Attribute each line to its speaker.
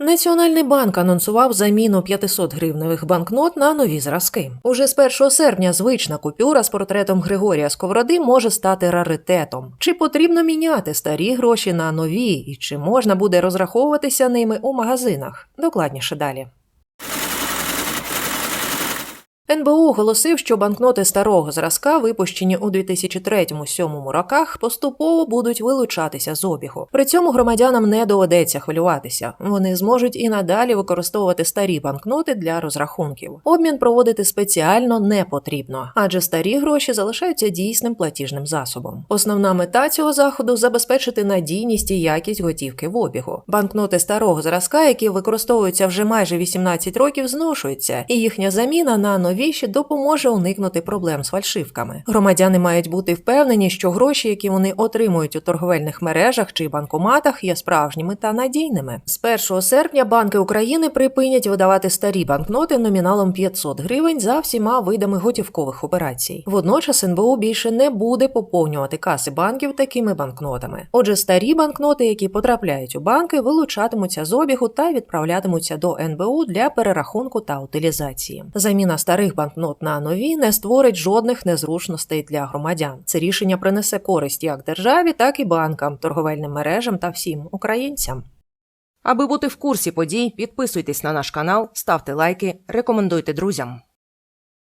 Speaker 1: Національний банк анонсував заміну 500 гривневих банкнот на нові зразки. Уже з 1 серпня звична купюра з портретом Григорія Сковороди може стати раритетом. Чи потрібно міняти старі гроші на нові, і чи можна буде розраховуватися ними у магазинах? Докладніше далі. НБУ оголосив, що банкноти старого зразка, випущені у 2003-2007 роках, поступово будуть вилучатися з обігу. При цьому громадянам не доведеться хвилюватися. Вони зможуть і надалі використовувати старі банкноти для розрахунків. Обмін проводити спеціально не потрібно, адже старі гроші залишаються дійсним платіжним засобом. Основна мета цього заходу забезпечити надійність і якість готівки в обігу. Банкноти старого зразка, які використовуються вже майже 18 років, зношуються, і їхня заміна на новіші допоможе уникнути проблем з фальшивками. Громадяни мають бути впевнені, що гроші, які вони отримують у торговельних мережах чи банкоматах, є справжніми та надійними. З 1 серпня банки України припинять видавати старі банкноти номіналом 500 гривень за всіма видами готівкових операцій. Водночас НБУ більше не буде поповнювати каси банків такими банкнотами. Отже, старі банкноти, які потрапляють у банки, вилучатимуться з обігу та відправлятимуться до НБУ для перерахунку та утилізації. Заміна старих банкнот на нові не створить жодних незручностей для громадян. Це рішення принесе користь як державі, так і банкам, торговельним мережам та всім українцям.
Speaker 2: Аби бути в курсі подій, підписуйтесь на наш канал, ставте лайки, рекомендуйте друзям.